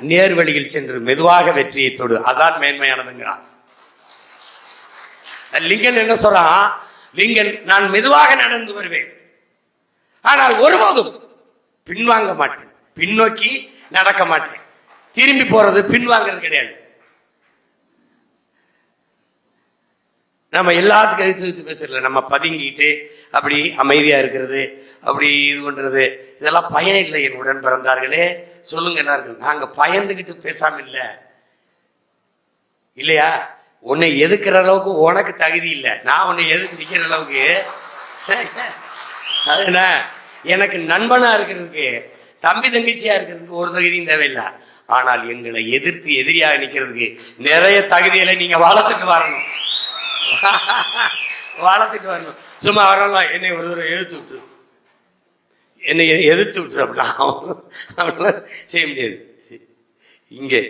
நேர் வழியில் சென்று மெதுவாக வெற்றியை தொடு. அதான் மேன்மையானதுங்கிறான். லிங்கன் என்ன சொல்றான்? லிங்கன் நான் மெதுவாக நடந்து வருவேன். ஆனால் ஒருபோதும் பின்வாங்க மாட்டேன். பின்னோக்கி நடக்க மாட்டேன். திரும்பி போறது பின்வாங்கிறது கிடையாது. நம்ம எல்லாத்துக்கும் எதிர்த்து எதிர்த்து பேசுறதுல நம்ம பதுங்கிட்டு அப்படி அமைதியா இருக்கிறது அப்படி இது பண்றது இதெல்லாம் பயன் இல்லை என் உடன் பிறந்தார்களே சொல்லுங்க எல்லாருக்கும் நாங்க பயந்துகிட்டு பேசாம இல்ல. இல்லையா? உன்னை எதுக்குற அளவுக்கு உனக்கு தகுதி இல்லை. நான் உன்னை எதுக்கு நிக்கிற அளவுக்கு? அது என்ன? எனக்கு நண்பனா இருக்கிறதுக்கு தம்பி தங்கச்சியா இருக்கிறதுக்கு ஒரு தகுதியும் தேவையில்லை. ஆனால் எங்களை எதிர்த்து எதிரியாக நிக்கிறதுக்கு நிறைய தகுதியில நீங்க வளர்த்துட்டு வரணும். வளர்த்துட்டு வரணும். சும்மா வரலாம். என்னை ஒரு எழுத்து விட்டு என்னை எதிர்த்து விட்டுரு அவனால செய்ய முடியாது. இங்கே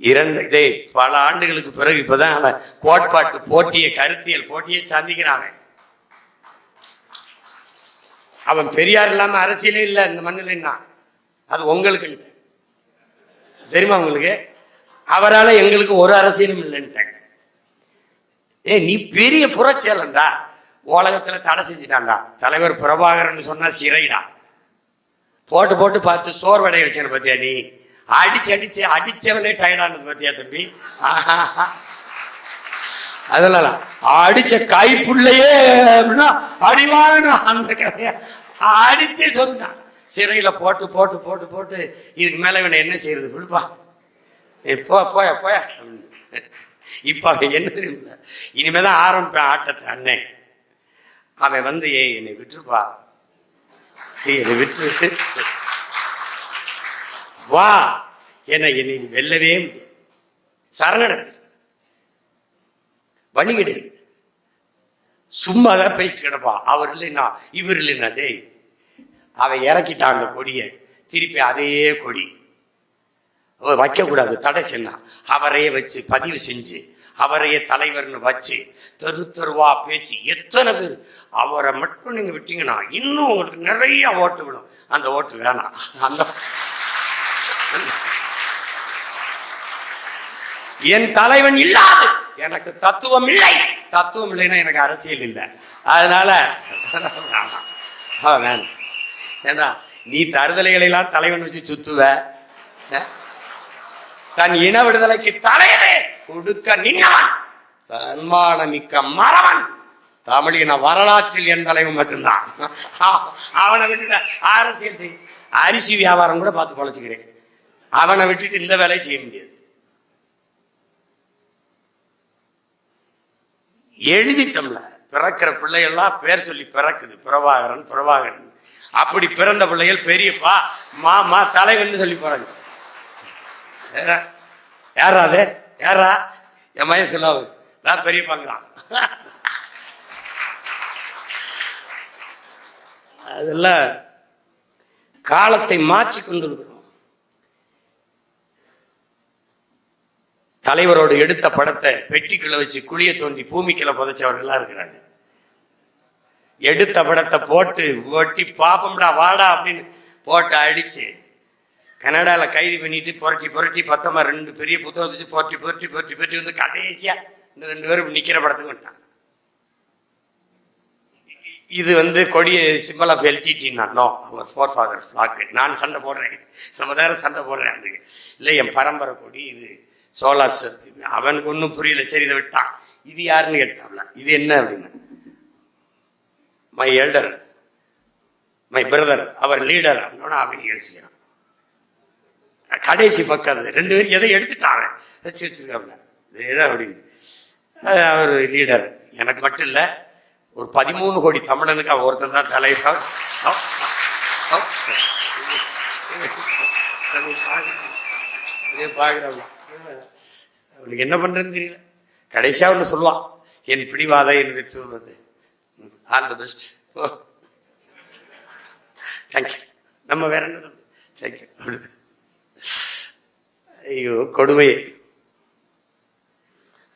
இரண்டு டேய் பல ஆண்டுகளுக்கு பிறகு இப்பதான் அவன் கோட்பாட்டு போட்டிய கருத்தியல் போட்டியை சந்திக்கிறான் அவன். பெரியார் இல்லாம அரசியலே இல்ல இந்த மண்ணில் அது உங்களுக்கு தெரியுமா உங்களுக்கு? அவரால எங்களுக்கு ஒரு அரசியலும் இல்லைன்ட்டாங்க ஏ நீ பெரிய புரட்சியாளன்டா உலகத்தில் தடை செஞ்சிட்டாங்க தலைவர் பிரபாகரன் சொன்னால் சிறைடா. போட்டு போட்டு பார்த்து சோர்வடைய வச்சேன் பார்த்தியா நீ? அடிச்சு அடிச்சு அடிச்சவனே டயர்டானது பார்த்தியா தம்பி? ஆஹா. அதெல்லாம் அடிச்ச கைப்புள்ளையே அப்படின்னா அடிவான அந்த கதைய அடிச்சு சொன்னான் சிறையில போட்டு போட்டு போட்டு போட்டு இதுக்கு மேல இவனை என்ன செய்யறது குடுப்பா போ போய போய. அப்படின்னு. இப்ப என்ன தெரியல இனிமேதான் ஆரம்பிப்பேன் ஆட்டத்தை அண்ணன் அவன் வந்து ஏய் என்னை விட்டுருப்பா என்னை விட்டு வா. என்னை என்னை வெல்லவே முடியாது. சரணடைச்சு வழி கிடையாது. சும்மா தான் பேசிட்டு கிடப்பா அவர் இல்லைன்னா இவர் இல்லைன்னா டேய் அவன் இறக்கிட்டான் அந்த கொடியை. திருப்பி அதே கொடி. வைக்கக்கூடாது. தடை சென்னா அவரையே வச்சு பதிவு செஞ்சு அவரையே தலைவர்னு வச்சு தெரு தெருவா பேசி எத்தனை பேர்? அவரை மட்டும் நீங்க விட்டீங்கன்னா இன்னும் உங்களுக்கு நிறைய ஓட்டு விடும். அந்த ஓட்டு வேணாம். அந்த என் தலைவன் இல்லாது. எனக்கு தத்துவம் இல்லை. தத்துவம் இல்லைன்னா எனக்கு அரசியல் இல்லை. அதனால வேணாம். ஆ, வேணாம். ஏண்டா நீ தருதலைகளை எல்லாம் தலைவன் வச்சு சுத்துவ. தன் இன விடுதலைக்கு தலையவே கொடுக்க நின்றவன் தன்மான மிக்க மறவன். தமிழின வரலாற்றில் என் தலைவன் மட்டும்தான். அவனை விட்டுட்டு அரசியல் செய். அரிசி வியாபாரம் கூட பார்த்து பொழைச்சுக்கிறேன். அவனை விட்டுட்டு இந்த வேலையை செய்ய முடியாது. எழுதிட்டோம்ல. பிறக்கிற பிள்ளைகள்லாம் பேர் சொல்லி பிறக்குது. பிரபாகரன் பிரபாகரன். அப்படி பிறந்த பிள்ளைகள் பெரியப்பா மாமா தலைவன் சொல்லி பிறகு யாரா? யாரா அது? யாரா என் மையம் சொல்லாது நான் பெரியப்பாங்கிறான் அதில் காலத்தை மாற்றி கொண்டிருக்கிறோம். தலைவரோடு எடுத்த படத்தை பெட்டிக்குள்ள வச்சு குழிய தோண்டி பூமிக்குள்ள புதைச்சவர்களா இருக்கிறாங்க. எடுத்த படத்தை போட்டு ஒட்டி பாப்பம்டா வாடா அப்படின்னு போட்டு அடிச்சு கனடாவில் கைது பண்ணிட்டு புரட்டி புரட்டி பத்தமா ரெண்டு பெரிய புத்தகம் வச்சு புரட்டி புரட்டி புரட்டி புரட்டி வந்து கடைசியாக இந்த ரெண்டு பேரும் நிற்கிற படத்துக்கு வந்துட்டான் இது வந்து கொடிய சிம்பிள் ஆஃப் எல்டிடின்னா no our forefather flag நான் சண்டை போடுறேன். நம்ம நேரம் சண்டை போடுறேன் அதுக்கு இல்லை என் பரம்பரை கொடி இது சோலார் சார் அவனுக்கு ஒன்றும் புரியல. சரி இதை விட்டான். இது யாருன்னு கேட்டாப்ல. இது என்ன அப்படின்னு? மை எல்டர் மை பிரதர் அவர் லீடர் அப்படின்னா அப்படி யோசிக்கிறான். கடைசி பக்கம் அது. ரெண்டு பேரும் எதை எடுத்துட்டாங்க. வச்சு இதுதான் இது அப்படின்னு அவர் லீடர் எனக்கு மட்டும் இல்லை ஒரு பதிமூணு கோடி தமிழனுக்கு அவர் ஒருத்தர் தான் தலைவர் அவனுக்கு என்ன பண்றேன்னு தெரியல. கடைசியா ஒன்று சொல்லுவான் என் பிடிவாத என்னுடைய சொல்வது ஆல் தி பெஸ்ட் தேங்க்யூ நம்ம வேற என்ன தேங்க்யூ ஐயோ கொடுமை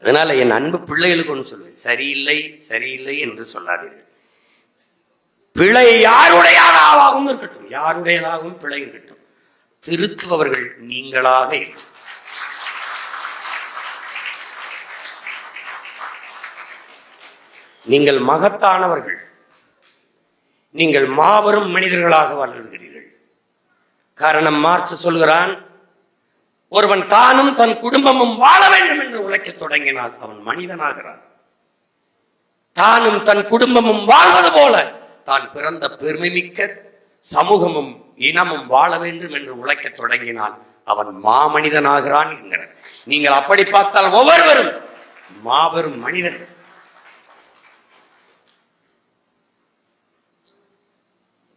அதனால என் அன்பு பிள்ளைகளுக்கு ஒன்று சொல்லுவேன். சரியில்லை சரியில்லை என்று சொல்லாதீர்கள். பிழை யாருடையதாகவும் இருக்கட்டும். யாருடையதாகவும் பிழை இருக்கட்டும். திருத்துபவர்கள் நீங்களாக இருக்கும் நீங்கள் மகத்தானவர்கள். நீங்கள் மாபெரும் மனிதர்களாக வளர்கிறீர்கள். காரணம் மார்ச் சொல்கிறான் ஒருவன் தானும் தன் குடும்பமும் வாழ வேண்டும் என்று உழைக்கத் தொடங்கினால் அவன் மனிதனாகிறான். தானும் தன் குடும்பமும் வாழ்வது போல தான் பிறந்த பெருமைமிக்க சமூகமும் இனமும் வாழ வேண்டும் என்று உழைக்கத் தொடங்கினால் அவன் மாமனிதனாகிறான் என்கிறார். நீங்கள் அப்படி பார்த்தால் ஒவ்வொருவரும் மாபெரும் மனிதர்கள்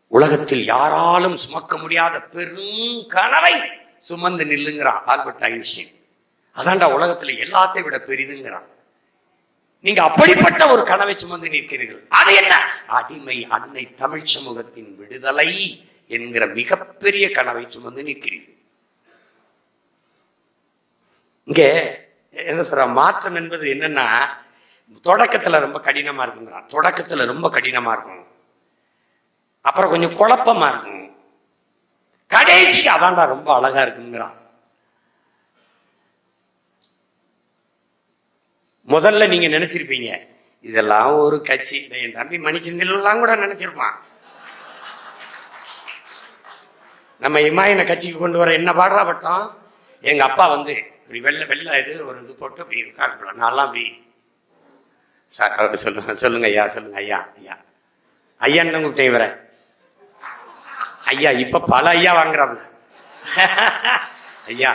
உலகத்தில் யாராலும் சுமக்க முடியாத பெரும் கனவை சுமந்து நில்லுங்கிறான் ஆல்பர்ட் ஐன்ஸ்டீன். அதான்டா உலகத்துல எல்லாத்தையும் விட பெரிதுங்கிறான். நீங்க அப்படிப்பட்ட ஒரு கனவை சுமந்து நிற்கிறீர்கள். அது என்ன? அடிமை அன்னை தமிழ் சமூகத்தின் விடுதலை என்கிற மிகப்பெரிய கனவை சுமந்து நிற்கிறீர்கள். இங்க என்ன சொல்ற? மாற்றம் என்பது என்னன்னா தொடக்கத்துல ரொம்ப கடினமா இருக்குங்கிறான். தொடக்கத்துல ரொம்ப கடினமா இருக்கும். அப்புறம் கொஞ்சம் குழப்பமா இருக்கும். கடைசி அதான்டா ரொம்ப அழகா இருக்குங்கிறான். முதல்ல நீங்க நினைச்சிருப்பீங்க இதெல்லாம் ஒரு கட்சி என் தம்பி மணிச்சந்திலாம் கூட நினைச்சிருப்பான். நம்ம இமாயின கட்சிக்கு கொண்டு வர என்ன பாடுறா பட்டோம்? எங்க அப்பா வந்து இப்படி வெள்ள வெள்ளை இது ஒரு இது போட்டு அப்படி இருக்காரு நான்லாம் அப்படி சார் சொல்லுங்க சொல்லுங்க ஐயா சொல்லுங்க ஐயா ஐயா. ஐயான்னு கூப்பிட்டேன் இவரை. ஐயா இப்ப பல ஐயா வாங்குறாப்ல ஐயா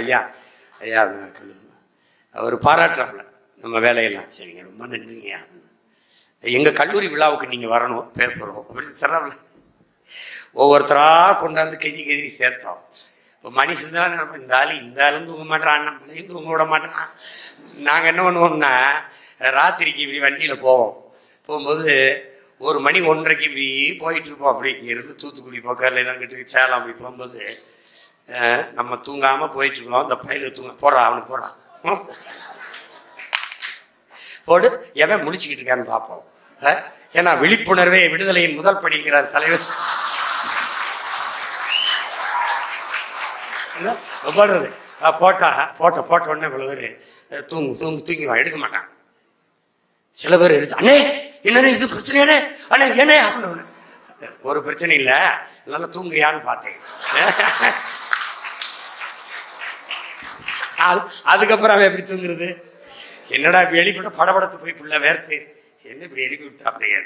ஐயா ஐயா அவர் பாராட்டுறாப்புல நம்ம வேலையெல்லாம். சரிங்க ரொம்ப நன்றிங்கய்யா. எங்க கல்லூரி விழாவுக்கு நீங்க வரணும் பேசுகிறோம் அப்படின்னு சொல்றாப்புல. ஒவ்வொருத்தரா கொண்டாந்து கெதி கெதி சேர்த்தோம். இப்போ மனுஷன் தான் நினைப்போம் இந்த ஆளு இந்த ஆளும் தூங்க மாட்டான் நம்மளையும் தூங்க விட மாட்டான் நாங்கள் என்ன பண்ணுவோம்னா ராத்திரிக்கு இப்படி வண்டியில் போவோம். போகும்போது ஒரு மணி ஒன்றரைக்கு இப்படி போயிட்டு இருப்போம். அப்படி இங்கேருந்து தூத்துக்குடி பக்கம் இல்லைன்னு சேலம் அப்படி போகும்போது நம்ம தூங்காமல் போயிட்டு இருக்கோம். அந்த பயில தூங்க போடா அவனுக்கு போடுறான் போடு எவன் முடிச்சுக்கிட்டு இருக்கான்னு பார்ப்போம். ஏன்னா விழிப்புணர்வே விடுதலையின் முதல் படிக்கிறார் தலைவர். என்ன? போடுறது. போட்டா போட்ட போட்ட உடனே இவ்வளவு தூங்கு தூங்கு தூங்கி எடுக்க மாட்டான். சில பேர் எடுத்து அண்ணே என்னண்ணே இது பிரச்சனையானே அண்ணே ஏனே அப்படின்னு ஒரு பிரச்சனை இல்ல நல்லா தூங்குறியான்னு பார்த்தேன். அதுக்கப்புறம் அவன் எப்படி தூங்குறது? என்னடா வெளிப்பட எழுப்பிவிட்ட படபடத்து போய் புள்ள வேர்த்து என்ன இப்படி எழுப்பி விட்டா அப்படியே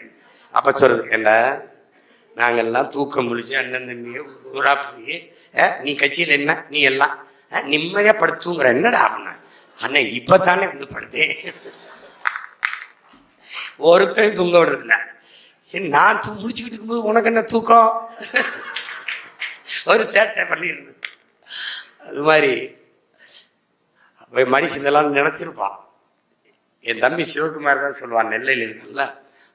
அப்ப சொல்றது என்ன நாங்கெல்லாம் தூக்கம் முடிச்சு அண்ணன் தம்பி ஊரா போய் அஹ், நீ கட்சியில் என்ன நீ எல்லாம் அஹ், நிம்மதியா படுத்து தூங்குற என்னடா அப்படின்னா அண்ணன் இப்பதானே வந்து படுத்தேன். ஒருத்தரையும் தூங்க விடுறது ஏன் நான் தூ முடிச்சுக்கிட்டு இருக்கும்போது உனக்கு என்ன தூக்கம்? ஒரு சேட்டை பண்ணிடுது. அது மாதிரி அவன் மனுஷன் இதெல்லாம் நினைச்சிருப்பான். என் தம்பி சிவகுமார் தான் சொல்லுவான் நெல்லையில் இருக்குல்ல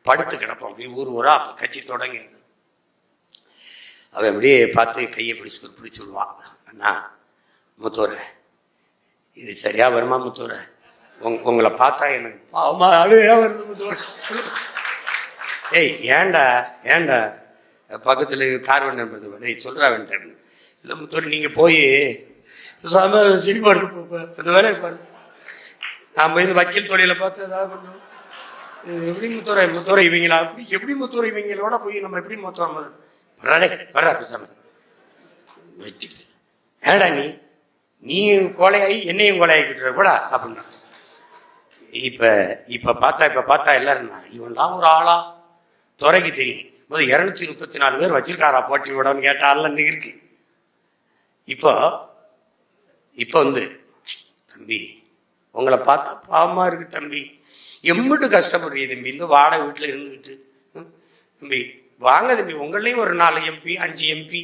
படுத்து கிடப்பான் அப்படி ஊர் ஊரா அப்ப கட்சி தொடங்கியது அவன் அப்படியே பார்த்து கையை பிடிச்சி பிடிச்சி விடுவான் அண்ணா முத்தோரை இது சரியா வருமா முத்தோரை? உங்களை பார்த்தா எனக்கு பாவமா அழுகையா வருது ஏய் ஏன்டா ஏன்டா? பக்கத்தில் கார் வண்டி டேய் சொல்கிறா வேண்டாம் இல்லை முத்தோர் நீங்கள் போய் சாம சினிமா போ அந்த வேலையை பாரு. நான் போய் இந்த வக்கீல் தொழிலை பார்த்து ஏதாவது பண்ணுவோம் எப்படி முத்தோரை? முத்தோரை இவங்களா? அப்படி எப்படி முத்தோரை இவங்களோட போய் நம்ம எப்படி முத்தோரை வர்றாடே வர்றா பேசாம. வெட்டி ஏடா நீ? நீ கொலையாகி என்னையும் கொலையாக்கிட்டு கூட அப்படின்னா இப்போ இப்போ பார்த்தா இப்போ பார்த்தா எல்லாரும் இவன்லாம் ஒரு ஆளா? துறைக்கு தெரியும். முதல் இரநூத்தி முப்பத்தி நாலு பேர் வச்சிருக்காரா போட்டி விடன்னு கேட்டால இருக்கு. இப்போ இப்போ வந்து தம்பி உங்களை பார்த்தா பாவமாக இருக்கு தம்பி. எம்பிட்டு கஷ்டப்படுறீங்க தம்பி. இந்த வாடகை வீட்டில் இருந்துக்கிட்டு ம், தம்பி வாங்க தம்பி. உங்களையும் ஒரு நாலு எம்பி அஞ்சு எம்பி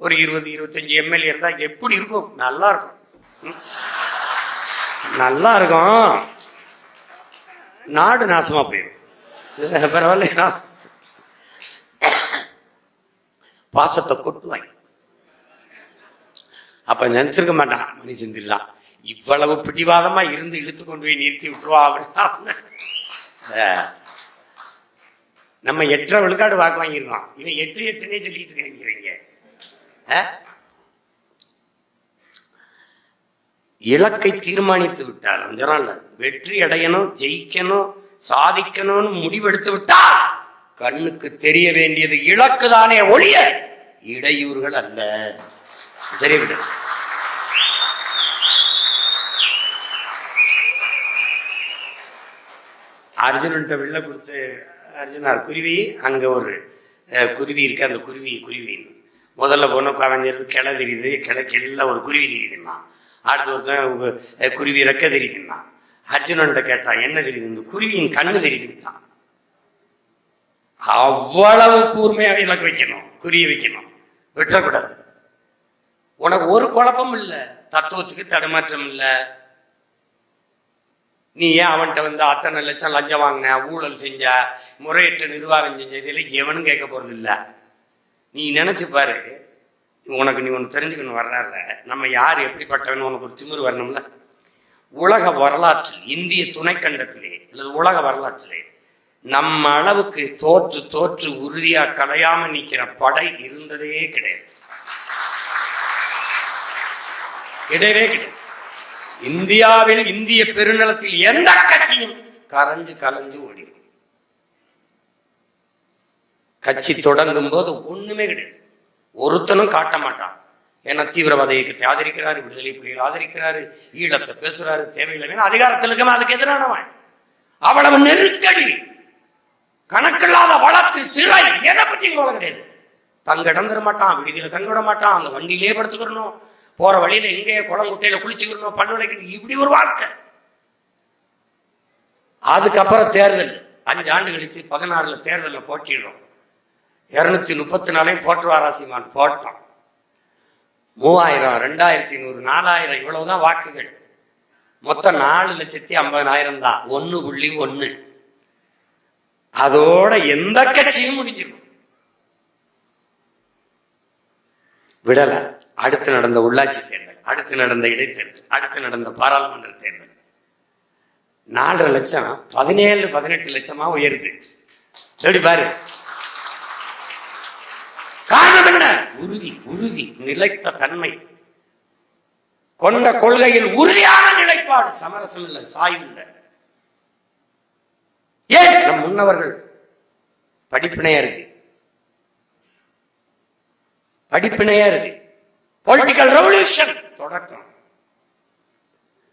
ஒரு இருபது இருபத்தஞ்சு எம்எல்ஏ இருந்தால் எப்படி இருக்கும்? நல்லா இருக்கும். ம். நல்லா இருக்கும். நாடு நாசமா போயிடும் பரவாயில்ல பாசத்தை கொட்டுவாங்க அப்ப நினைச்சிருக்க மாட்டான் மனுஷன் இல்லாம் இவ்வளவு பிடிவாதமா இருந்து இழுத்து கொண்டு போய் நிறுத்தி விட்டுருவா அப்படின்னா. நம்ம எட்டரை விழுக்காடு வாக்கு வாங்கியிருக்கோம். இவன் எட்டு எட்டுனே சொல்லிட்டு இருக்காங்க அஹ்? இலக்கை தீர்மானித்து விட்டார் அவன் வெற்றி அடையணும் ஜெயிக்கணும் சாதிக்கணும்னு முடிவெடுத்து விட்டால் கண்ணுக்கு தெரிய வேண்டியது இலக்கு தானே ஒழிய இடையூறுகள் அல்ல. தெரியவில்லை அர்ஜுனன்ட்ட வெளில கொடுத்து அர்ஜுனா குருவி அங்க ஒரு குருவி இருக்கு அந்த குருவி குருவின்னு முதல்ல பொண்ணு கலைஞருக்கு கிளை தெரியுது கிளைக்கு எல்லாம் ஒரு குருவி தெரியுதுன்னா அடுத்து ஒருத்தன் குருவி ரெக்க தெரியுதுன்னா அர்ஜுனன்ட்ட கேட்டான் என்ன தெரியுது? இந்த குருவியின் கண்ணு தெரியுதுன்ட்டான் அவ்வளவு கூர்மையாக இலக்கு வைக்கணும். குறிய வைக்கணும். விட்டுறக்கூடாது. உனக்கு ஒரு குழப்பம் இல்லை. தத்துவத்துக்கு தடுமாற்றம் இல்லை. நீ ஏன் அவன்கிட்ட வந்து அத்தனை லட்சம் லஞ்சம் வாங்கின ஊழல் செஞ்ச முறையற்ற நிர்வாகம் செஞ்ச இதில் எவனும் கேட்க போறது இல்ல. நீ நினைச்சு பாரு. உனக்கு நீ ஒன்று தெரிஞ்சுக்கணும் வர்றால நம்ம யார் எப்படிப்பட்டவன் உனக்கு ஒரு திமிர் வரணும்ல. உலக வரலாற்றில் இந்திய துணைக்கண்டத்திலே அல்லது உலக வரலாற்றிலே நம்ம அளவுக்கு தோற்று தோற்று உறுதியா கலையாம நிக்கிற படை இருந்ததே கிடையாது. கிடையவே கிடையாது. இந்தியாவில் இந்திய பெருநிலத்தில் எந்த கட்சியும் கரைஞ்சு கலந்து ஓடிடும் கட்சி தொடங்கும் போது ஒண்ணுமே கிடையாது. ஒருத்தனும் காட்ட மாட்டான். ஏன்னா தீவிரவாத இயக்கத்தை ஆதரிக்கிறாரு விடுதலை புலிகள் ஆதரிக்கிறாரு ஈழத்தை பேசுறாரு தேவையில்லை. அதிகாரத்தில் இருக்க அதுக்கு எதிரானவன். அவ்வளவு நெருக்கடி கணக்கில்லாத வழக்கு சிறை எதை பற்றி கவலை கிடையாது. தங்க இடம் தர மாட்டான் விடுதியில தங்க விட மாட்டான் அந்த வண்டியிலே படுத்துக்கிறணும் போற வழியில எங்கேயே குளங்குட்டையில குளிச்சுக்கிறணும் பல்லு விளக்கணும் இப்படி ஒரு வாழ்க்கை. அதுக்கப்புறம் தேர்தல். அஞ்சு ஆண்டு கழிச்சு பதினாறுல தேர்தலில் போட்டிடுறோம் இருநூத்தி முப்பத்தி நாலையும் போற்றுவாராசிமான் போட்டோம். மூவாயிரம் ரெண்டாயிரத்தி நூறு நாலாயிரம் இவ்வளவுதான் வாக்குகள். மொத்தம் நாலு லட்சத்தி ஐம்பதனாயிரம் தான். ஒன்னு புள்ளி ஒன்னு. அதோட எந்த கட்சியும் முடிஞ்சிடும். விடல. அடுத்து நடந்த உள்ளாட்சி தேர்தல் அடுத்து நடந்த இடைத்தேர்தல் அடுத்து நடந்த பாராளுமன்ற தேர்தல். நாலரை லட்சம் பதினேழு பதினெட்டு லட்சமா உயருது. எப்படி பாரு காரணம் என்ன உறுதி உறுதி நிலைத்த தன்மை. கொண்ட கொள்கையில் உறுதியான நிலைப்பாடு. சமரசம் இல்லை சாய்வு இல்லை. ஏன்? நம் முன்னவர்கள் படிப்பினையா இருக்கு. படிப்பினையா இருக்கு. பொலிட்டிக்கல் ரெவல்யூஷன் தொடக்கம்.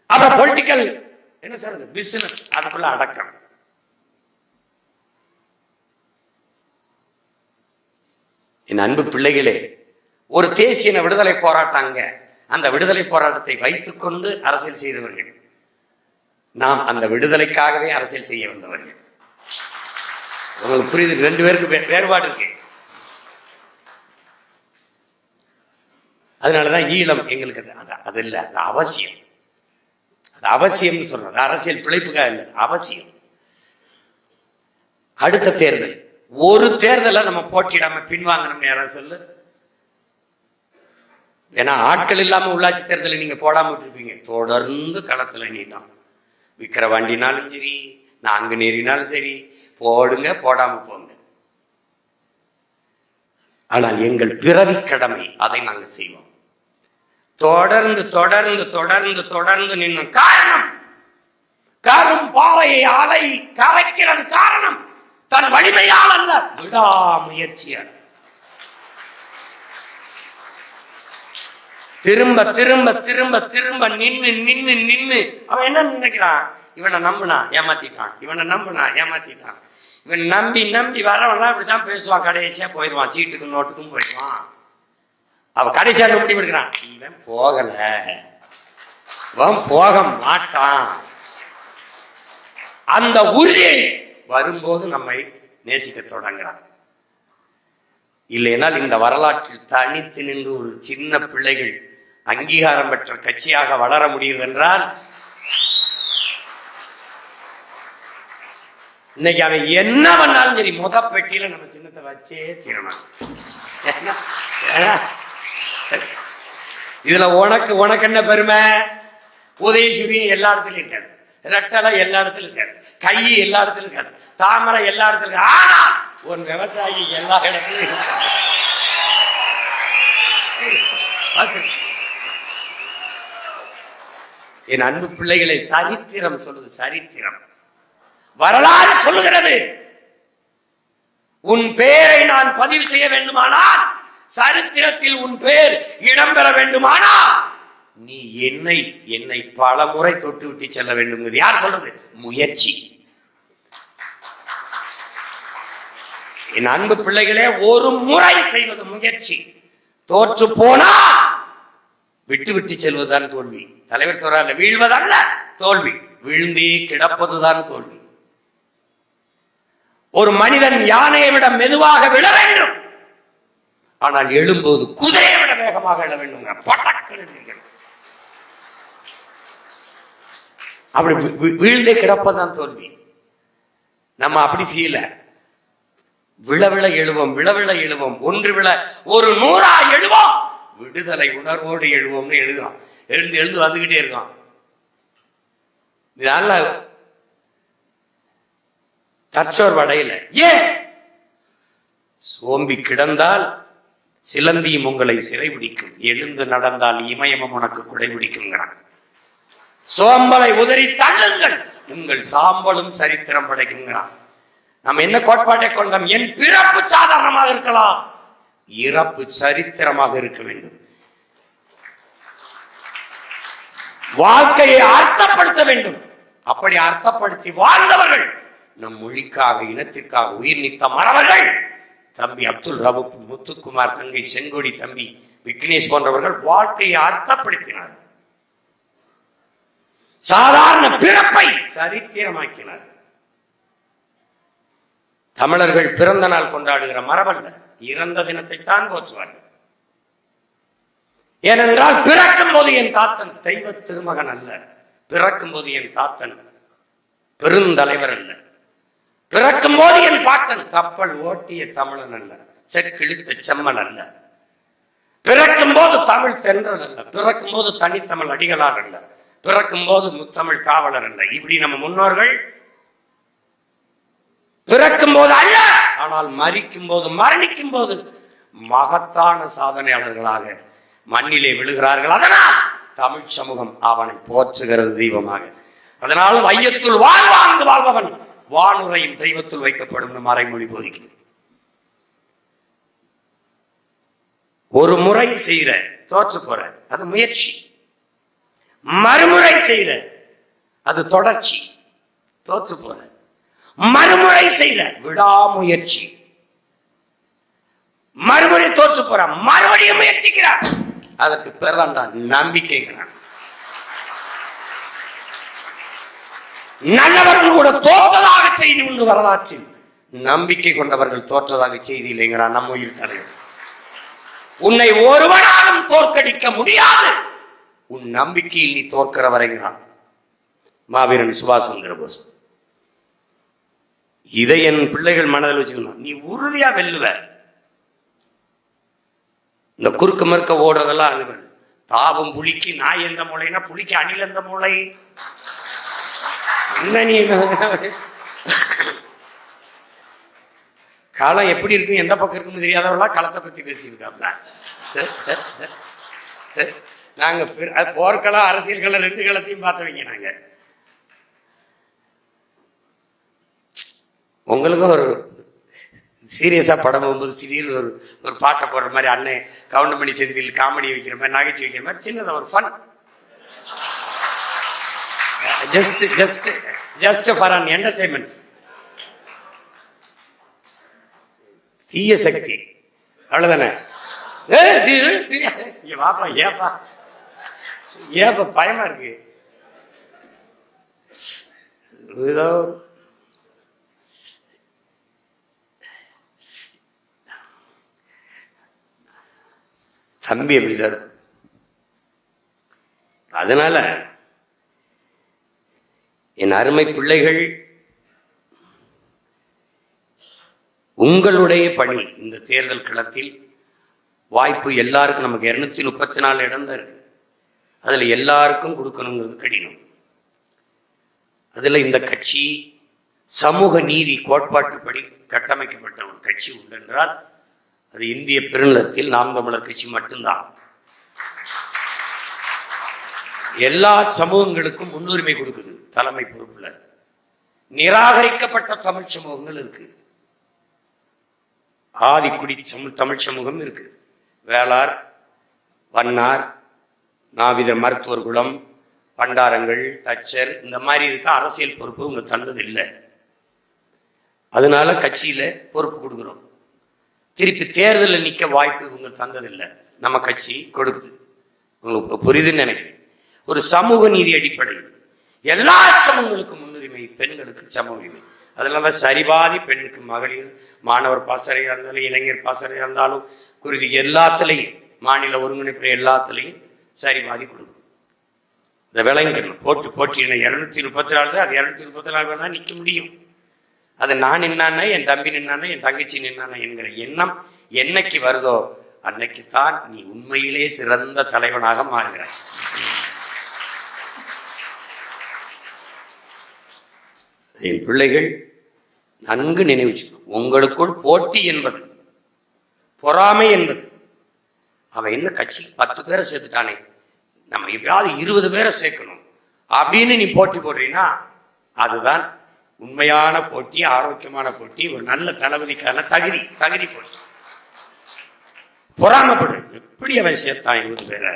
அப்புறம் பொலிட்டிக்கல் என்ன சொல்றது? பிசினஸ் அதுக்குள்ள அடக்கம். என் அன்பு பிள்ளைகளே ஒரு தேசிய விடுதலை போராட்டாங்க அந்த விடுதலை போராட்டத்தை வைத்துக்கொண்டு அரசியல் செய்தவர்கள். நாம் அந்த விடுதலைக்காகவே அரசியல் செய்ய வந்தவர்கள். உங்களுக்கு புரியுது? ரெண்டு பேருக்கு வேறுபாடு இருக்கு. அதனாலதான் ஈழம் எங்களுக்கு அது அது இல்லை அது அவசியம். அது அவசியம்னு சொல்றது அரசியல் பிழைப்புக்காக இல்லை அவசியம். அடுத்த தேர்தல். ஒரு தேர்தலை நம்ம போட்டியிடாம பின்வாங்கணும் யாராவது சொல்லு. ஏன்னா ஆட்கள் இல்லாம உள்ளாட்சி தேர்தலை நீங்க போடாம விட்டுருப்பீங்க. தொடர்ந்து களத்துல நீண்ட விக்கிற வண்டினாலும் சரி நான்கு நேரினாலும் சரி போடுங்க போடாம போங்க. ஆனால் எங்கள் பிறவி கடமை அதை நாங்க செய்வோம். தொடர்ந்து தொடர்ந்து தொடர்ந்து தொடர்ந்து நின்ன காரணம் கரும் பாறையை அலை கரைக்கிறது காரணம். தன் வலிமையால் அல்ல. விடாமுயற்சியால் திரும்ப திரும்ப திரும்ப திரும்ப நின்னு நின்னு நின்னு. அவன் என்ன நினைக்கிறான்? இவனை நம்புனா ஏமாத்திட்டான். இவனை நம்புனா ஏமாத்திட்டான். இவன் நம்பி நம்பி வரவனா இப்படிதான் பேசுவான். கடைசியா போயிடுவான். சீட்டுக்கும் நோட்டுக்கும் போயிடுவான். அவ கடைசியா என்ன முடிவு எடுக்கிறான். இவன் போகல. இவன் போக மாட்டான். அந்த உறுதியை வரும்போது நம்மை நேசிக்க தொடங்குறான். இல்லைனால் இந்த வரலாற்றில் தனித்து நின்று ஒரு சின்ன பிள்ளைகள் அங்கீகாரம் பெற்ற கட்சியாக வளர முடியுது என்றால் இன்னைக்கு அவன் என்ன பண்ணாலும் சரி முத பெட்டியில நம்ம சின்னத்தை வச்சே தீரணும். இதுல உனக்கு உனக்கு என்ன பெருமை? உதயசூரியன் எல்லா இடத்துலயும் இருக்காது ரெட்டலை எல்லா இடத்துல இருக்காது. கை எல்லா இடத்துல இருக்காது. தாமரை எல்லா இடத்துல இருக்காது. ஆனா ஒரு விவசாயி எல்லா இடத்துலயும் இருக்காது. என் அன்பு பிள்ளைகளை சரித்திரம் சொல்லுது சரித்திரம். வரலாறு சொல்லுகிறது. உன் பெயரை நான் பதிவு செய்ய வேண்டுமானால் சரித்திரத்தில் உன் பெயர் இடம்பெற வேண்டுமானால் நீ என்னை என்னை பல முறை தொட்டு விட்டு செல்ல வேண்டும் யார் சொல்றது? முயற்சி. என் அன்பு பிள்ளைகளே ஒரு முறை செய்வது முயற்சி. தோற்று போனா விட்டு விட்டு செல்வதுதான் தோல்வி. தலைவர் சொல்றாரு வீழ்வதல்ல தோல்வி. விழுந்தே கிடப்பதுதான் தோல்வி. ஒரு மனிதன் யானையை விட மெதுவாக விழ வேண்டும். ஆனால் எழும்போது குதிரையை விட வேகமாக எழ வேண்டும் பட்டக்கிறது அப்படி வீழ்ந்தே கிடப்பதுதான் தோல்வி. நம்ம அப்படி செய்யல. விழ விழ எழுவோம் விழ விழ எழுவோம் ஒன்று விழ ஒரு நூறா எழுவோம். விடுதலை உணர்வோடு எழுவோம்னு எழுதுறான். எழுந்து எழுந்து வந்துகிட்டே இருக்கான். இதனால தற்சோர் வடையில ஏன்? சோம்பி கிடந்தால் சிலந்தியும் உங்களை சிறைபிடிக்கும். எழுந்து நடந்தால் இமயமும் உனக்கு குடைபிடிக்குங்கிறான் சோம்பலை உதறி தள்ளுங்கள். உங்கள் சாம்பலும் சரித்திரம் படைக்குங்கிறான். நம்ம என்ன கோட்பாட்டை கொண்டோம்? என் பிறப்பு சாதாரணமாக இருக்கலாம். இறப்பு சரித்திரமாக இருக்க வேண்டும். வாழ்க்கையை அர்த்தப்படுத்த வேண்டும். அப்படி அர்த்தப்படுத்தி வாழ்ந்தவர்கள் நம் மொழிக்காக இனத்திற்காக உயிர் நீத்த மறவர்கள். தம்பி அப்துல் ரவுப் முத்துக்குமார் தங்கை செங்கொடி தம்பி விக்னேஷ் போன்றவர்கள் வாழ்க்கையை அர்த்தப்படுத்தினார்கள். சாதாரண பிறப்பை சரித்திரமாக்கினார். தமிழர்கள் பிறந்த நாள் கொண்டாடுகிற மரபல்ல இறந்த தினத்தை தான் போற்றுவார்கள். ஏனென்றால் பிறக்கும் போது என் தாத்தன் தெய்வ திருமகன் அல்ல பிறக்கும் போது என் தாத்தன் பெருந்தலைவர் அல்ல. பிறக்கும் போது என் பாட்டன் கப்பல் ஓட்டிய தமிழன் அல்ல செக்கிழித்த செம்மல் அல்ல. பிறக்கும் போது தமிழ் தென்றல் அல்ல பிறக்கும் போது தனித்தமிழ் அடிகளார் அல்ல. பிறக்கும் போது முத்தமிழ் காவலர் அல்ல. இப்படி நம்ம முன்னோர்கள் பிறக்கும் போது அல்ல ஆனால் மறிக்கும் போது மரணிக்கும் போது மகத்தான சாதனையாளர்களாக மண்ணிலே விழுகிறார்கள். அதனால் தமிழ் சமூகம் அவனை போற்றுகிறது தெய்வமாக. அதனால் வையத்துள் வாழ்வாங்கு வாழ்பவன் வானுரையின் தெய்வத்துள் வைக்கப்படும் மறைமொழி போதிக்கு ஒரு முறை செய்கிற தோற்று போற அது முயற்சி. மறுமுறை செய்யற அது தொடர்ச்சி. தோற்று போற. மறுமுறை செய்யற விடாமுயற்சி. மறுமுறை தோற்று போற. மறுபடியும் முயற்சிக்கிறார். அதற்கு பேர் தான் நம்பிக்கைங்கிறான் நல்லவர்கள் கூட தோற்றதாக செய்தி உண்டு வரலாற்றில். நம்பிக்கை கொண்டவர்கள் தோற்றதாக செய்தி இல்லைங்கிறான் நம்ம உயிர் தலைவர். உன்னை ஒருவனாலும் தோற்கடிக்க முடியாது. உன் நம்பிக்கையில் நீ தோற்கிற வரைங்கிறான் மாவீரன் சுபாஷ் சந்திர போஸ் இதை என் பிள்ளைகள் மனதில் வச்சுக்கணும் நீ உறுதியா வெல்லுவ. இந்த குறுக்க மறுக்க ஓடுறதெல்லாம் அது வருது தாவம் புலிக்கு நாய் எந்த மூளைனா புளிக்கு அணில் எந்த மூளை என்ன நீ? களம் எப்படி இருக்கும் எந்த பக்கம் இருக்குன்னு தெரியாதவளா களத்தை பத்தி பேசியிருக்காப்ல? நாங்க போர்க்களம் அரசியல் களம் ரெண்டு களத்தையும் பார்த்தவங்க நாங்க. உங்களுக்கும் ஒரு சீரியஸா படம் போகும்போது திடீர்னு ஒரு ஒரு பாட்டை போடுற மாதிரி அண்ணன் கவுண்டமணி செந்தில் காமெடி வைக்கிற மாதிரி நகைச்சுவை வைக்கிற மாதிரி சின்னதா ஒரு fun just just just for an entertainment தீய சக்தி. அவ்வளவுதானே? ஏ, வாப்பா ஏப்பா. ஏப்பா பயமா இருக்கு? ஏதோ தம்பி அப்படிதான் இருக்கும். அதனால என் அருமை பிள்ளைகள் உங்களுடைய பணி இந்த தேர்தல் களத்தில் வாய்ப்பு எல்லாருக்கும். நமக்கு இருநூத்தி முப்பத்தி நாலு இடம் தான் இருக்கு அதுல எல்லாருக்கும் கொடுக்கணுங்கிறது கடினம். அதுல இந்த கட்சி சமூக நீதி கோட்பாட்டுப்படி கட்டமைக்கப்பட்ட ஒரு கட்சி உண்டென்றால் அது இந்திய பெருநிலத்தில் நாம் தமிழர் கட்சி மட்டும்தான். எல்லா சமூகங்களுக்கும் முன்னுரிமை கொடுக்குது தலைமை பொறுப்புல. நிராகரிக்கப்பட்ட தமிழ் சமூகங்கள் இருக்கு. ஆதிக்குடி தமிழ் சமூகம் இருக்கு. வேளார் வண்ணார் நாவித மருத்துவர் குலம் பண்டாரங்கள் தச்சர் இந்த மாதிரி இதுக்கு அரசியல் பொறுப்பு இவங்க தந்தது இல்லை அதனால கட்சியில பொறுப்பு கொடுக்குறோம். திருப்பி தேர்தலில் நிற்க வாய்ப்பு இவங்க தந்ததில்லை. நம்ம கட்சி கொடுக்குது. உங்களுக்கு புரியுதுன்னு நினைக்கிறேன். ஒரு சமூக நீதி அடிப்படையில் எல்லா சமூகங்களுக்கும் முன்னுரிமை பெண்களுக்கு சம உரிமை. அதனால சரிபாதி பெண்ணுக்கு மகளிர் மாணவர் பாசறையாக இருந்தாலும் இளைஞர் பாசறையாக இருந்தாலும் குருதி எல்லாத்துலேயும் மாநில ஒருங்கிணைப்பு எல்லாத்துலேயும் சரி சரிபாதி கொடுக்கும் இந்த விளங்கணும் போட்டு போட்டி இரநூத்தி முப்பத்தி நாலு தான் அது இரநூத்தி முப்பத்தி நாலு பேர் தான் நிற்க முடியும். அது நான் நின்னானே என் தம்பி நின்னானே என் தங்கச்சி நின்னானே என்கிற எண்ணம் என்னைக்கு வருதோ அன்னைக்கு தான் நீ உண்மையிலே சிறந்த தலைவனாக மாறுகிறாய். என் பிள்ளைகள் நன்கு நினைவுச்சுக்கணும் உங்களுக்குள் போட்டி என்பது பொறாமை என்பது அவன் என்ன கட்சிக்கு பத்து பேரை சேர்த்துட்டானே? நம்ம எப்பயாவது இருபது பேரை சேர்க்கணும். அப்படின்னு நீ போட்டி போடுறீன்னா அதுதான் உண்மையான போட்டி ஆரோக்கியமான போட்டி ஒரு நல்ல தளபதிக்கான தகுதி தகுதி போட்டி. பொறாமப்படு. எப்படி அவன் சேர்த்தான் இருபது பேரை?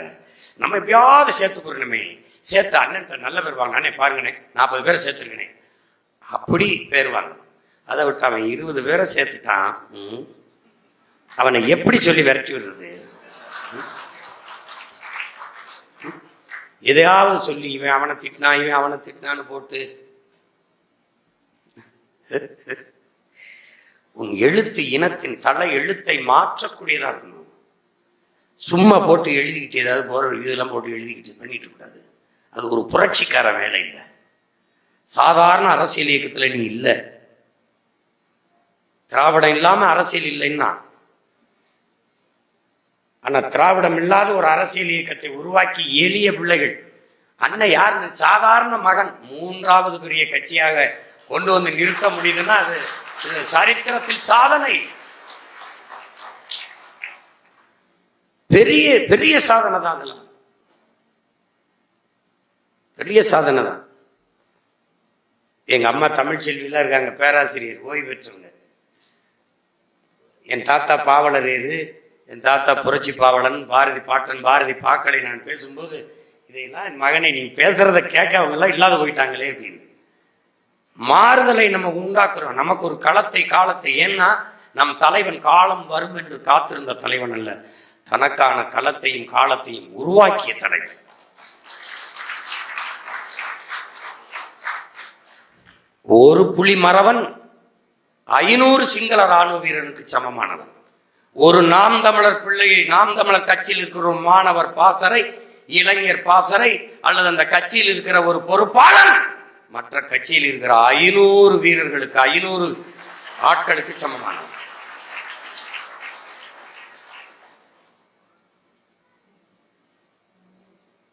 நம்ம எப்பயாவது சேர்த்து போடணுமே சேர்த்த அண்ணன் நல்ல பேர் வாங்கினானே பாருங்கண்ணே நாற்பது பேரை சேர்த்துருக்கனே அப்படி பேர் வாங்கணும். அதை விட்டு அவன் இருபது பேரை சேர்த்துட்டான் அவனை எப்படி சொல்லி விரட்டி விடுறது? எதையாவது சொல்லி இவன் அவனை திட்டினா இவன் அவனை திட்டினான்னு போட்டு. உன் எழுத்து இனத்தின் தலை எழுத்தை மாற்றக்கூடியதாக இருக்கணும். சும்மா போட்டு எழுதிக்கிட்டு ஏதாவது போற இதெல்லாம் போட்டு எழுதிக்கிட்டு பண்ணிட்டு கூடாது. அது ஒரு புரட்சிக்கார வேலை இல்லை. சாதாரண அரசியல் இயக்கத்துல நீ இல்லை. திராவிடம் இல்லாம அரசியல் இல்லைன்னா ஆனா திராவிடம் இல்லாத ஒரு அரசியல் இயக்கத்தை உருவாக்கி எளிய பிள்ளைகள். அண்ணன் யார்? சாதாரண மகன். மூன்றாவது பெரிய கட்சியாக கொண்டு வந்து நிறுத்த முடியுதுன்னா அது சரித்திரத்தில் சாதனை. பெரிய பெரிய சாதனை தான் அதெல்லாம். பெரிய சாதனை தான். எங்க அம்மா தமிழ் செல்வியெல்லாம் இருக்காங்க பேராசிரியர் ஓய்வு பெற்றவங்க. என் தாத்தா பாவலர் ஏது என் தாத்தா புரட்சி பாவலன் பாரதி பாட்டன் பாரதி பாக்களை நான் பேசும்போது இதையெல்லாம் என் மகனை நீ பேசுறத கேட்க அவங்கெல்லாம் இல்லாத போயிட்டாங்களே அப்படின்னு. மாறுதலை நம்ம உண்டாக்குறோம். நமக்கு ஒரு களத்தை காலத்தை. ஏன்னா நம் தலைவன் காலம் வரும் என்று காத்திருந்த தலைவன் அல்ல. தனக்கான களத்தையும் காலத்தையும் உருவாக்கிய தலைவன். ஒரு புலி மறவன் ஐநூறு சிங்கள ராணுவ வீரனுக்கு சமமானவன். ஒரு நாம் தமிழர் பிள்ளையை நாம் தமிழர் கட்சியில் இருக்கிற ஒரு மாணவர் பாசறை இளைஞர் பாசறை அல்லது அந்த கட்சியில் இருக்கிற ஒரு பொறுப்பாளர் மற்ற கட்சியில் இருக்கிற ஐநூறு வீரர்களுக்கு ஐநூறு ஆட்களுக்கு சமமானவர்.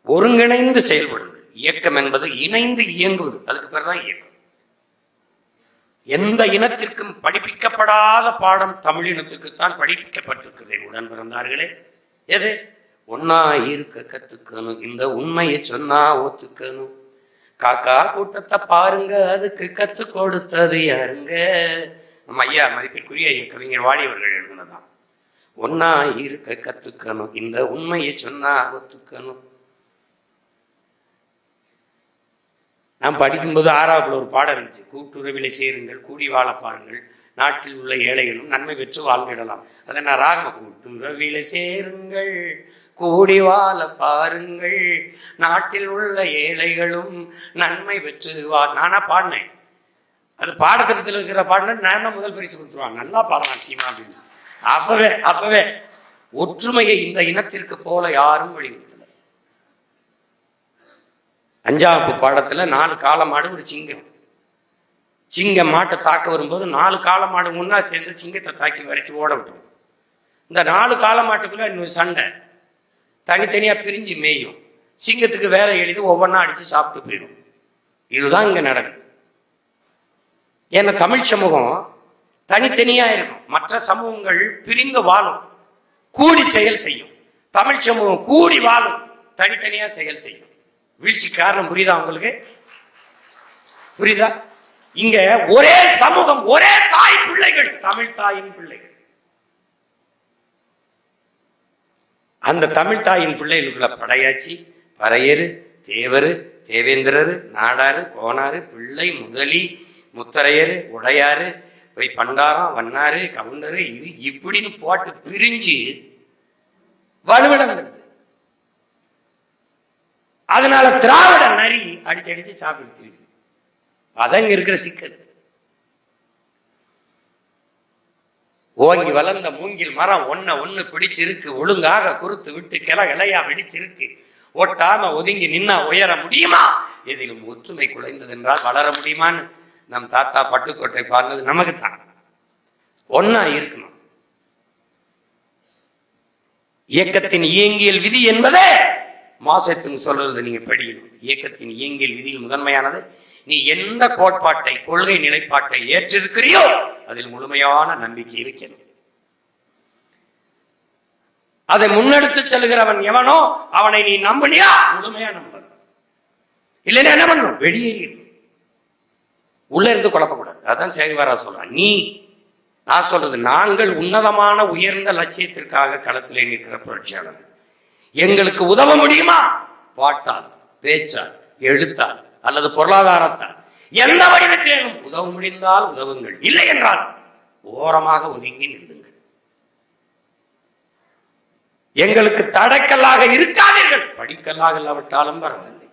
ஒருங்கிணைந்து செயல்படுங்கள். இயக்கம் என்பது இணைந்து இயங்குவது. அதுக்கு பேர் தான் இயக்கம். எந்த இனத்திற்கும் படிப்பிக்கப்படாத பாடம் தமிழ் இனத்துக்குத்தான் படிப்பிக்கப்பட்டிருக்குது உடன் பிறந்தார்களே. எது? ஒன்னா இருக்க கத்துக்கணும். இந்த உண்மையை சொன்னா ஒத்துக்கணும். காக்கா கூட்டத்தை பாருங்க. அதுக்கு கத்து கொடுத்தது யாருங்க? நம்ம ஐயா மதிப்பிற்குரிய கவிஞர் வாணியவர்கள் எழுதுனதான் ஒன்னா இருக்க கத்துக்கணும். இந்த உண்மையை சொன்னா ஒத்துக்கணும். நான் படிக்கும்போது ஆறாவதுல ஒரு பாடம் இருந்துச்சு. கூட்டுறவிலை சேருங்கள் கூடி வாழ பாருங்கள் நாட்டில் உள்ள ஏழைகளும் நன்மை பெற்று வாழ்ந்திடலாம். அதை நான் ராகம கூட்டுறவிலை சேருங்கள் கூடி வாழ பாருங்கள் நாட்டில் உள்ள ஏழைகளும் நன்மை பெற்று வா நானா பாடினேன். அது பாடத்திட்டத்தில் இருக்கிற பாடின நான் தான் முதல் பரிசு கொடுத்துருவாங்க நல்லா பாடலாம் சீமா அப்படின்னு. அப்பவே அப்பவே ஒற்றுமையை இந்த இனத்திற்கு போல யாரும் வழிவகுத்தல அஞ்சாவது பாடத்தில் நாலு காலமாடு மாடு ஒரு சிங்கம். சிங்கம் மாட்டை தாக்க வரும்போது நாலு காலமாடு மாடு முன்னா சேர்ந்து சிங்கத்தை தாக்கி விரட்டி ஓட விட்டோம். இந்த நாலு காலமாட்டுக்குள்ளே இன்னும் சண்டை. தனித்தனியாக பிரிஞ்சு மேயும். சிங்கத்துக்கு வேலை எழுதி ஒவ்வொன்றா அடித்து சாப்பிட்டு போயிடும். இதுதான் இங்கே நடக்குது. ஏன்னா தமிழ் சமூகம் தனித்தனியாக இருக்கும். மற்ற சமூகங்கள் பிரிந்து வாழும். கூடி செயல் செய்யும். தமிழ் சமூகம் கூடி வாழும். தனித்தனியாக செயல் செய்யும். வீழ்ச்சி காரணம் புரியுதா உங்களுக்கு? புரியுதா? இங்க ஒரே சமூகம் ஒரே தாய் பிள்ளைகள் தமிழ் தாயின் பிள்ளைகள். அந்த தமிழ் தாயின் பிள்ளைகளுக்குள்ள படையாச்சி பறையரு தேவரு தேவேந்திரரு நாடாரு கோனாரு பிள்ளை முதலி முத்தரையரு உடையாரு போய் பண்டாரம் வண்ணாரு கவுண்டரு இது இப்படின்னு போட்டு பிரிஞ்சு வலுவிழந்தது. அதனால திராவிட நரி அடிச்சு அடிச்சு சாப்பிட்டு அதங்க இருக்கிற சிக்கல். ஓங்கி வளர்ந்த மூங்கில் மரம் ஒன்ன ஒண்ணு பிடிச்சிருக்கு ஒழுங்காக குறுத்து விட்டு கிள இலையா வெடிச்சிருக்கு. ஒட்டாம ஒதுங்கி நின்னா உயர முடியுமா? எதிலும் ஒற்றுமை குலைந்தது என்றால் வளர முடியுமான்னு நம் தாத்தா பட்டுக்கோட்டை பாடினது நமக்கு தான் ஒன்னா இருக்கணும். இயக்கத்தின் இயங்கியல் விதி என்பதே மாசத்தின் சொல்றது நீங்க படிக்கணும். இயக்கத்தின் இயங்கியல் விதியில் முதன்மையானது நீ எந்த கோட்பாட்டை கொள்கை நிலைப்பாட்டை ஏற்றிருக்கிறியோ அதில் முழுமையான நம்பிக்கை வைக்கணும் அதை முன்னெடுத்து செல்கிறவன் எவனோ அவனை நீ நம்பினியா? முழுமையா நம்பணும். இல்லைன்னா என்ன பண்ணணும்? வெளியேறிடணும். உள்ள இருந்து குழப்பக்கூடாது. அதான் சேகுவாரா சொல்றான். நீ நான் சொல்றது நாங்கள் உன்னதமான உயர்ந்த லட்சியத்திற்காக களத்திலே நிற்கிற புரட்சியாளர்கள். எங்களுக்கு உதவ முடியுமா? பாட்டால் பேச்சால் எழுத்தால் அல்லது பொருளாதாரத்தால். எந்த வடிவத்திலும் உதவ முடிந்தால் உதவுங்கள். இல்லை என்றால் ஓரமாக ஒதுங்கி நில்லுங்கள். எங்களுக்கு தடைக்கல்லாக இருக்காதீர்கள். படிக்கல்லாக இல்லாவிட்டாலும் பரவாயில்லை.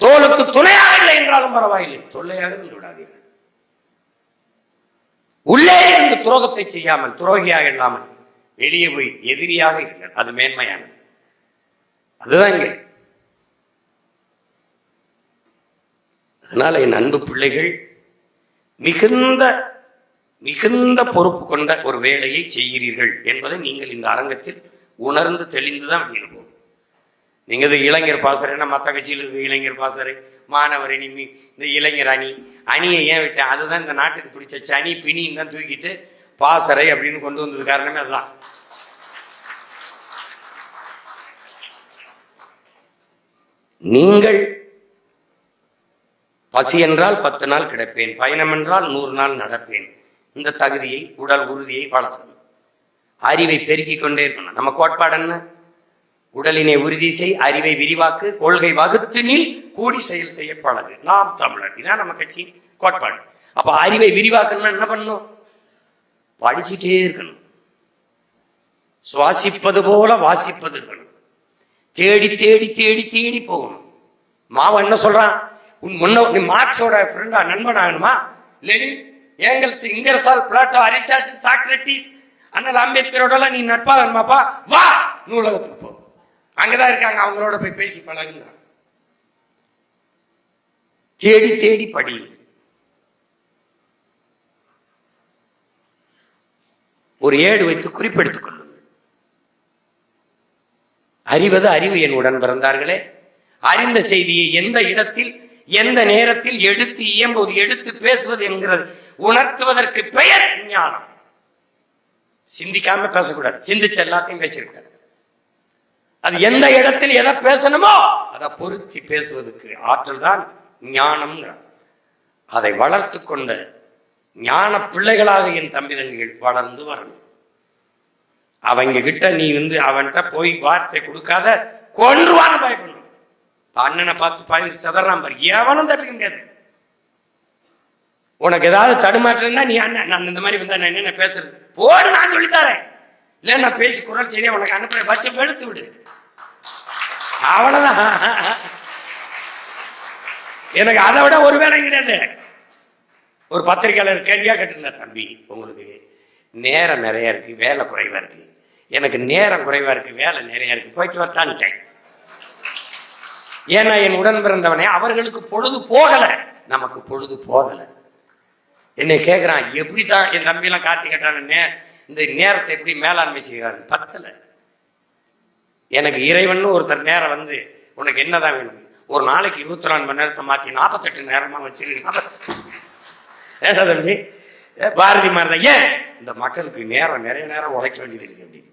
தோலுக்கு துணையாக இல்லை என்றாலும் பரவாயில்லை. தொல்லையாக இருந்து விடாதீர்கள். உள்ளே இருந்து துரோகத்தை செய்யாமல் துரோகியாக இல்லாமல் வெளியே போய் எதிரியாக இருங்கள். அது மேன்மையானது. அதுதான் இங்கே அதனால என் அன்பு பிள்ளைகள் மிகுந்த மிகுந்த பொறுப்பு கொண்ட ஒரு வேலையை செய்கிறீர்கள் என்பதை நீங்கள் இந்த அரங்கத்தில் உணர்ந்து தெளிந்துதான் வெளியில போகும் நீங்க இது இளைஞர் பாசறைன்னா மற்ற கட்சியில் இது இளைஞர் பாசறை மாணவர் அணி இந்த இளைஞர் அணி அணியை ஏன் விட்டேன்? அதுதான் இந்த நாட்டுக்கு பிடிச்ச சனி பிணின்னு தான் தூக்கிட்டு பாசறை அப்படின்னு கொண்டு வந்தது காரணமே அதுதான். நீங்கள் பசி என்றால் பத்து நாள் கிடப்பேன் பயணம் என்றால் நூறு நாள் நடப்பேன். இந்த தகுதியை உடல் உறுதியை வளர்த்தணும். அறிவை பெருக்கிக் கொண்டே இருக்கணும். நம்ம கோட்பாடு என்ன? உடலினை உறுதி செய் அறிவை விரிவாக்கு கொள்கை வகுத்து நீ கூடி செயல் செய்ய பழகு. நாம் தமிழர். இதான் நம்ம கட்சி கோட்பாடு. அப்ப அறிவை விரிவாக்கணும்னா என்ன பண்ணணும் படிச்சுட்டே இருக்கணும். சுவாசிப்பது போல வாசிப்பது இருக்கணும். தேடி தேடி தேடி தேடி போகணும். மாவன் என்ன சொல்றான்? உன் முன்ன நீ மார்க்ஸோட ஃப்ரெண்டா நண்பன் ஆகணுமா? Lenin Engels Ingersoll Plato Aristotle Socrates அண்ணல் அம்பேத்கரோட எல்லாம் நீ நட்பாகணுமாப்பா வா நூலகத்துக்கு போ. அங்கதான் இருக்காங்க அவங்களோட போய் பேசி பழகுங்க தேடி தேடி படி. ஒரு ஏடு வைத்து குறிப்பெடுத்துக்கணும் அறிவது அறிவு என் உடன் பிறந்தார்களே. அறிந்த செய்தியை எந்த இடத்தில் எந்த நேரத்தில் எடுத்து இயம்புவது எடுத்து பேசுவது என்கிறது உணர்த்துவதற்கு பெயர் ஞானம். சிந்திக்காம பேசக்கூடாது. சிந்திச்ச எல்லாத்தையும் பேசியிருக்காரு. அது எந்த இடத்தில் எதை பேசணுமோ அதை பொருத்தி பேசுவதற்கு ஆற்றல் தான் ஞானம்ங்கிற. அதை வளர்த்து கொண்ட ஞான பிள்ளைகளாக என் தம்பி தங்கிகள் வளர்ந்து வரணும். அவங்க கிட்ட நீ வந்து அவன்கிட்ட போய் வார்த்தை கொடுக்காத கொன்றுவான்னு பயப்படணும். அண்ணனை பார்த்து பயந்து சதறான் பாரு. எவனும் தப்பிக்க முடியாது. உனக்கு ஏதாவது தடுமாற்றம் இருந்தா நீ அண்ணன் நான் இந்த மாதிரி வந்தா நான் என்னென்ன பேசுறது? போடு நான் சொல்லித்தரேன். இல்ல நான் பேசி குரல் செய்தே உனக்கு அனுப்புற பட்சம் வெளுத்து விடு. அவ்வளவுதான். எனக்கு அதை விட ஒரு வேலை கிடையாது. ஒரு பத்திரிக்கையாளர் கேள்வியா கேட்டிருந்தார் தம்பி உங்களுக்கு. நேரம் நிறைய இருக்கு வேலை குறைவாக இருக்கு. எனக்கு நேரம் குறைவாக இருக்கு வேலை நிறையா இருக்குது போயிட்டு வரட்டான்ட்டேன். ஏன்னா என் உடன் பிறந்தவனே அவர்களுக்கு பொழுது போகலை. நமக்கு பொழுது போகலை. என்னை கேட்குறான் எப்படி தான் என் தம்பியெலாம் காத்து கேட்டான்னு இந்த நேரத்தை எப்படி மேலாண்மை செய்கிறான் பத்தலை. எனக்கு இறைவன் ஒருத்தர் நேரம் வந்து உனக்கு என்னதான் வேணும்? ஒரு நாளைக்கு இருபத்தி நாலு மணி நேரத்தை மாற்றி நாற்பத்தெட்டு நேரமா வச்சிருக்கேன் ஏன்னா தம்பி பாரதி மாதிரி ஏன்? இந்த மக்களுக்கு நேரம் நிறைய நேரம் உழைக்க வேண்டியது இருக்கு அப்படின்னு.